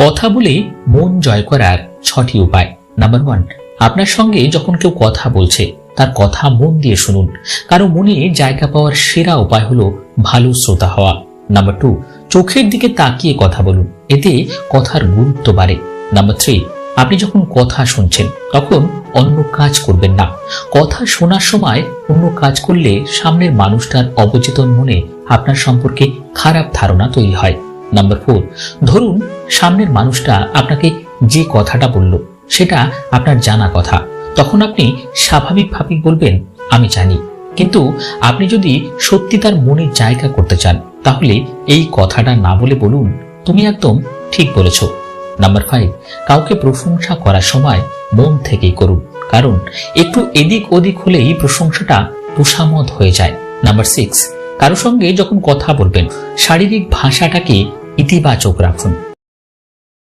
কথা বলে মন জয় করার ছটি উপায়। নাম্বার ওয়ান আপনার সঙ্গে যখন কেউ কথা বলছে, তার কথা মন দিয়ে শুনুন। কারও মনে জায়গা পাওয়ার সেরা উপায় হলো ভালো শ্রোতা হওয়া। নাম্বার টু চোখের দিকে তাকিয়ে কথা বলুন। এতে কথার গুরুত্ব বাড়ে। নাম্বার থ্রি আপনি যখন কথা শুনছেন, তখন অন্য কাজ করবেন না। কথা শোনার সময় অন্য কাজ করলে সামনের মানুষটার অবচেতন মনে আপনার সম্পর্কে খারাপ ধারণা তৈরি হয়। Number four. ধরুন, সামনের মানুষটা আপনাকে যে কথাটা বলল, সেটা আপনার জানা কথা। তখন আপনি স্বাভাবিকভাবেই বলবেন, আমি জানি। কিন্তু আপনি যদি সত্যি তার মনে জায়গা করতে চান, তাহলে এই কথাটা না বলে বলুন, তুমি একদম ঠিক বলেছ। নাম্বার ফাইভ, কাউকে প্রশংসা করার সময় মন থেকেই করুন। কারণ, একটু এদিক ওদিক হলেই প্রশংসাটা তুষামত হয়ে যায়। নাম্বার সিক্স, কারও সঙ্গে যখন কথা বলবেন, শারীরিক ভাষাটাকে ইতিবাচক রাখুন